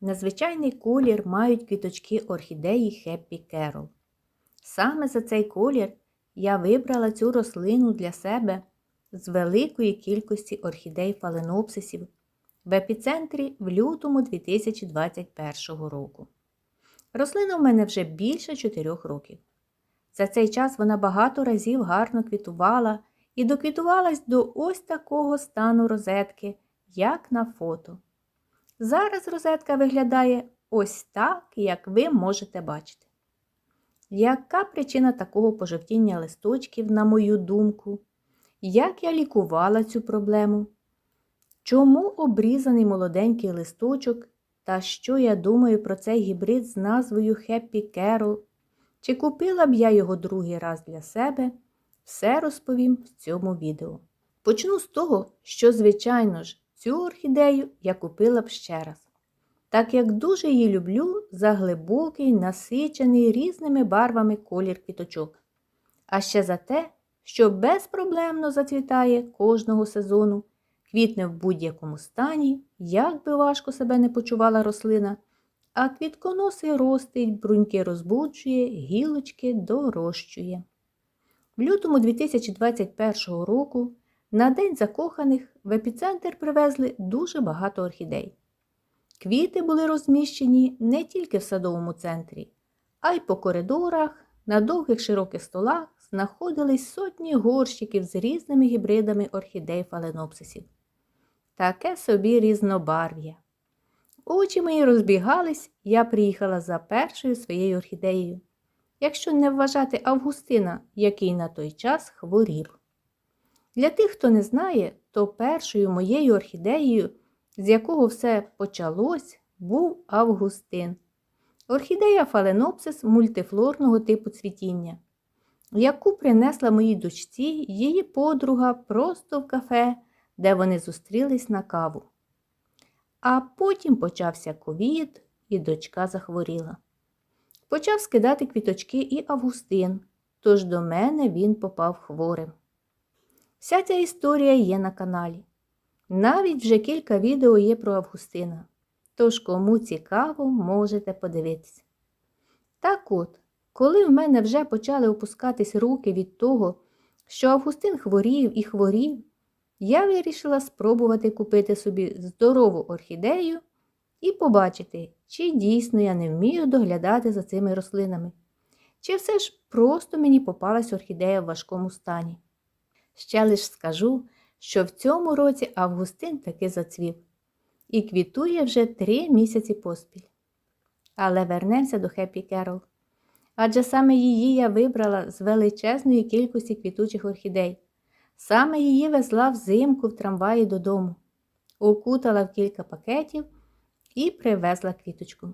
Незвичайний колір мають квіточки орхідеї Happy Carol. Саме за цей колір я вибрала цю рослину для себе з великої кількості орхідей фаленопсисів в епіцентрі в лютому 2021 року. Рослина в мене вже більше 4 років. За цей час вона багато разів гарно квітувала і доквітувалась до ось такого стану розетки, як на фото. Зараз розетка виглядає ось так, як ви можете бачити. Яка причина такого пожовтіння листочків, на мою думку? Як я лікувала цю проблему? Чому обрізаний молоденький листочок? Та що я думаю про цей гібрид з назвою Happy Carol? Чи купила б я його другий раз для себе? Все розповім в цьому відео. Почну з того, що, звичайно ж, цю орхідею я купила б ще раз. Так як дуже її люблю за глибокий, насичений різними барвами колір квіточок. А ще за те, що безпроблемно зацвітає кожного сезону, квітне в будь-якому стані, як би важко себе не почувала рослина, а квітконоси ростить, бруньки розбуджує, гілочки дорощує. В лютому 2021 року на День закоханих в епіцентр привезли дуже багато орхідей. Квіти були розміщені не тільки в садовому центрі, а й по коридорах, на довгих широких столах знаходились сотні горщиків з різними гібридами орхідей фаленопсисів. Таке собі різнобарв'я. Очі мої розбігались, я приїхала за першою своєю орхідеєю, якщо не вважати Августина, який на той час хворів. Для тих, хто не знає, то першою моєю орхідеєю, з якого все почалось, був Августин. Орхідея фаленопсис мультифлорного типу цвітіння, яку принесла моїй дочці її подруга просто в кафе, де вони зустрілись на каву. А потім почався ковід, і дочка захворіла. Почав скидати квіточки і Августин, тож до мене він попав хворим. Вся ця історія є на каналі. Навіть вже кілька відео є про Августина. Тож, кому цікаво, можете подивитися. Так от, коли в мене вже почали опускатись руки від того, що Августин хворів і хворів, я вирішила спробувати купити собі здорову орхідею і побачити, чи дійсно я не вмію доглядати за цими рослинами, чи все ж просто мені попалась орхідея в важкому стані. Ще лиш скажу, що в цьому році Августин таки зацвів і квітує вже три місяці поспіль. Але вернемося до Хеппі Керол. Адже саме її я вибрала з величезної кількості квітучих орхідей. Саме її везла взимку в трамваї додому, укутала в кілька пакетів і привезла квіточку.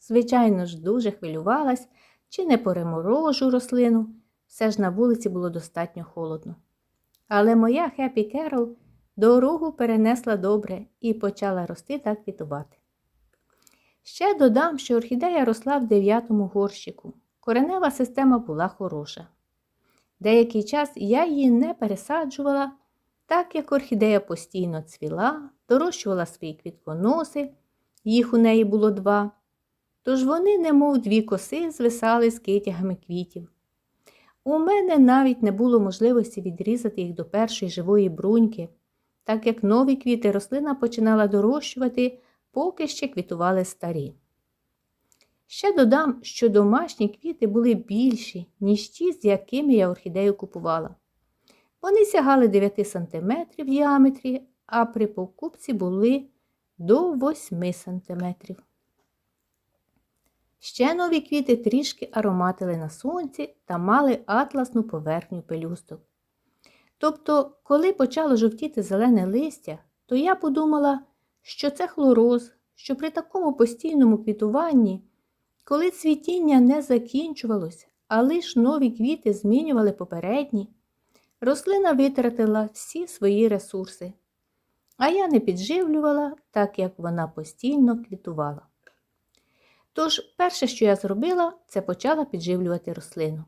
Звичайно ж, дуже хвилювалась, чи не переморожу рослину, все ж на вулиці було достатньо холодно. Але моя Хеппі Керол дорогу перенесла добре і почала рости та квітувати. Ще додам, що орхідея росла в дев'ятому горщику. Коренева система була хороша. Деякий час я її не пересаджувала, так як орхідея постійно цвіла, дорощувала свої квітконоси, їх у неї було два. Тож вони, немов дві коси, звисали з китягами квітів. У мене навіть не було можливості відрізати їх до першої живої бруньки, так як нові квіти рослина починала дорощувати, поки ще квітували старі. Ще додам, що домашні квіти були більші, ніж ті, з якими я орхідею купувала. Вони сягали 9 см в діаметрі, а при покупці були до 8 см. Ще нові квіти трішки ароматили на сонці та мали атласну поверхню пелюсток. Тобто, коли почало жовтіти зелене листя, то я подумала, що це хлороз, що при такому постійному квітуванні, коли цвітіння не закінчувалося, а лише нові квіти змінювали попередні, рослина витратила всі свої ресурси, а я не підживлювала, так як вона постійно квітувала. Тож, перше, що я зробила, це почала підживлювати рослину.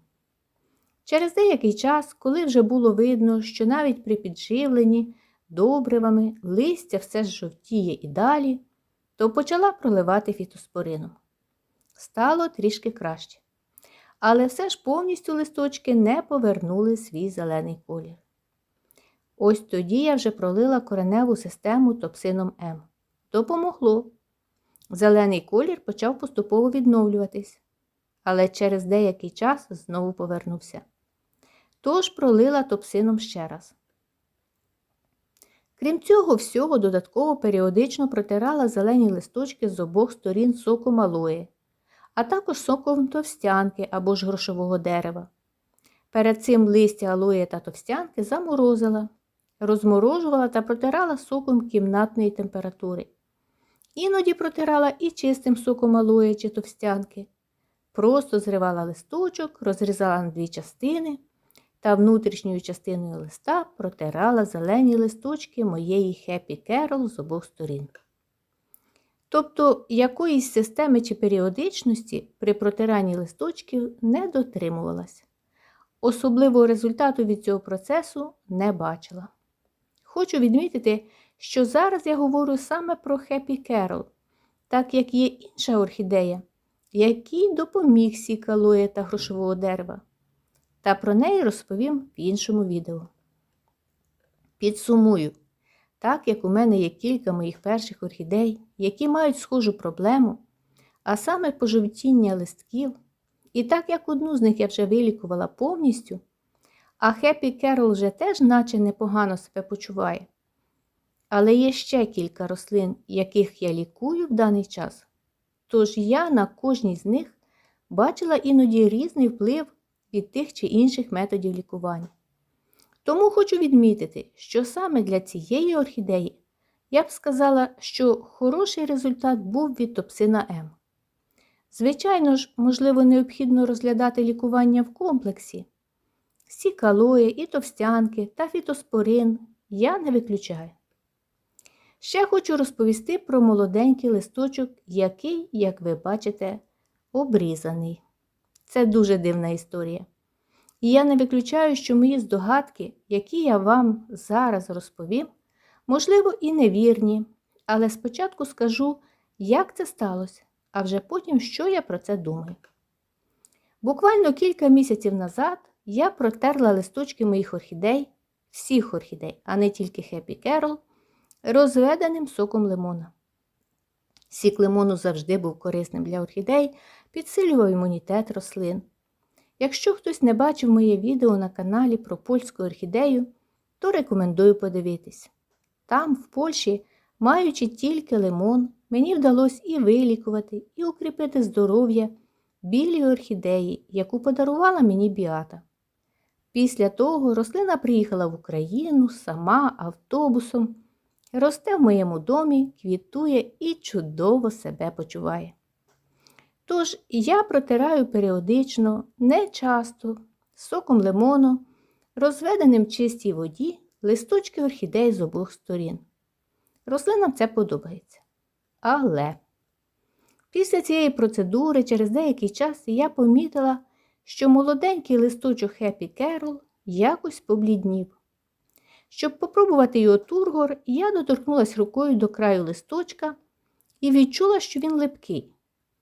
Через деякий час, коли вже було видно, що навіть при підживленні добривами листя все ж жовтіє і далі, то почала проливати фітоспорином. Стало трішки краще. Але все ж повністю листочки не повернули свій зелений колір. Ось тоді я вже пролила кореневу систему топсином М. Допомогло. Зелений колір почав поступово відновлюватись, але через деякий час знову повернувся. Тож пролила топсином ще раз. Крім цього всього, додатково періодично протирала зелені листочки з обох сторін соком алої, а також соком товстянки або ж грошового дерева. Перед цим листя алої та товстянки заморозила, розморожувала та протирала соком кімнатної температури. Іноді протирала і чистим соком алої чи товстянки. Просто зривала листочок, розрізала на дві частини та внутрішньою частиною листа протирала зелені листочки моєї Happy Carol з обох сторін. Тобто якоїсь системи чи періодичності при протиранні листочків не дотримувалась. Особливого результату від цього процесу не бачила. Хочу відмітити, що зараз я говорю саме про Happy Carol, так як є інша орхідея, який допоміг сік алоє та грошового дерева. Та про неї розповім в іншому відео. Підсумую, так як у мене є кілька моїх перших орхідей, які мають схожу проблему, а саме пожовтіння листків, і так як одну з них я вже вилікувала повністю, а Happy Carol вже теж наче непогано себе почуває. Але є ще кілька рослин, яких я лікую в даний час. Тож я на кожній з них бачила іноді різний вплив від тих чи інших методів лікування. Тому хочу відмітити, що саме для цієї орхідеї я б сказала, що хороший результат був від топсина М. Звичайно ж, можливо, необхідно розглядати лікування в комплексі. Всі калої, і товстянки та фітоспорин я не виключаю. Ще хочу розповісти про молоденький листочок, який, як ви бачите, обрізаний. Це дуже дивна історія. І я не виключаю, що мої здогадки, які я вам зараз розповім, можливо, і невірні, але спочатку скажу, як це сталося, а вже потім, що я про це думаю. Буквально кілька місяців назад я протерла листочки моїх орхідей, всіх орхідей, а не тільки Happy Carol, розведеним соком лимона. Сік лимону завжди був корисним для орхідей, підсилював імунітет рослин. Якщо хтось не бачив моє відео на каналі про польську орхідею, то рекомендую подивитись. Там, в Польщі, маючи тільки лимон, мені вдалося і вилікувати, і укріпити здоров'я білій орхідеї, яку подарувала мені біата. Після того рослина приїхала в Україну сама автобусом, росте в моєму домі, квітує і чудово себе почуває. Тож я протираю періодично, не часто, соком лимону, розведеним в чистій воді листочки орхідей з обох сторін. Рослинам це подобається. Але після цієї процедури через деякий час я помітила, що молоденький листочок Happy Carol якось побліднів. Щоб попробувати його тургор, я доторкнулася рукою до краю листочка і відчула, що він липкий.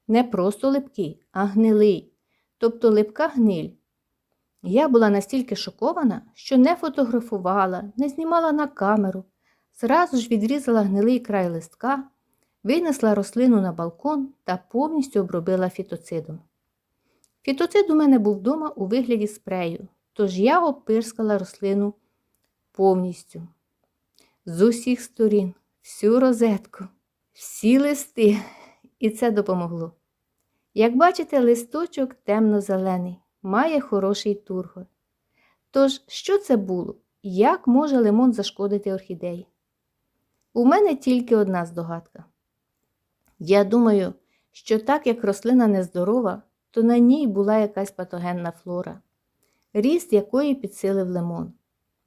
Не просто липкий, а гнилий, тобто липка гниль. Я була настільки шокована, що не фотографувала, не знімала на камеру, зразу ж відрізала гнилий край листка, винесла рослину на балкон та повністю обробила фітоцидом. Фітоцид у мене був вдома у вигляді спрею, тож я опирскала рослину повністю. З усіх сторін, всю розетку, всі листи, і це допомогло. Як бачите, листочок темно-зелений, має хороший тургор. Тож, що це було? Як може лимон зашкодити орхідеї? У мене тільки одна здогадка. Я думаю, що так як рослина нездорова, то на ній була якась патогенна флора, ріст якої підсилив лимон.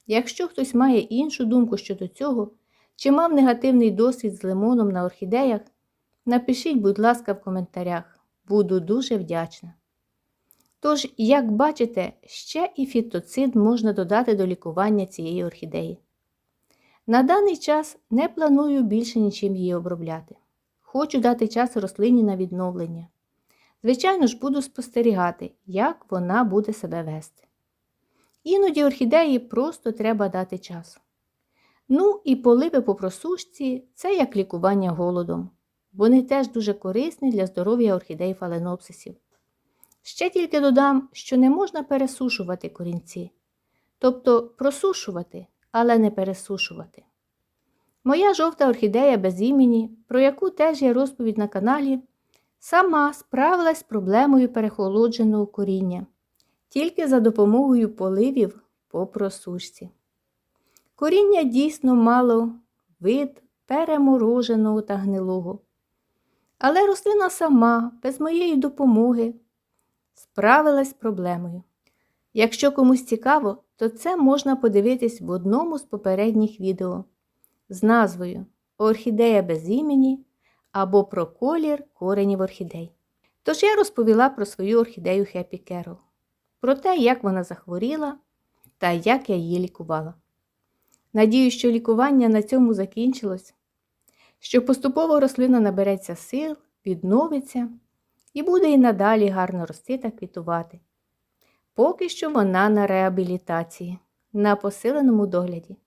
Якщо хтось має іншу думку щодо цього, чи мав негативний досвід з лимоном на орхідеях, напишіть, будь ласка, в коментарях. Буду дуже вдячна. Тож, як бачите, ще і фітоцид можна додати до лікування цієї орхідеї. На даний час не планую більше нічим її обробляти. хочу дати час рослині на відновлення. Звичайно ж, буду спостерігати, як вона буде себе вести. Іноді орхідеї просто треба дати час. Ну і поливи по просушці це як лікування голодом. Вони теж дуже корисні для здоров'я орхідей фаленопсисів. Ще тільки додам, що не можна пересушувати корінці, тобто просушувати, але не пересушувати. Моя жовта орхідея без імені, про яку теж є розповідь на каналі, сама справилась з проблемою перехолодженого коріння тільки за допомогою поливів по просушці. Коріння дійсно мало вид перемороженого та гнилого. Але рослина сама, без моєї допомоги, справилась з проблемою. Якщо комусь цікаво, то це можна подивитись в одному з попередніх відео з назвою Орхідея без імені або про колір коренів орхідей. Тож я розповіла про свою орхідею Happy Carol, про те, як вона захворіла та як я її лікувала. Надію, що лікування на цьому закінчилось, що поступово рослина набереться сил, відновиться і буде і надалі гарно рости та квітувати. Поки що вона на реабілітації, на посиленому догляді.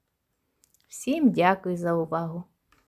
Всім дякую за увагу!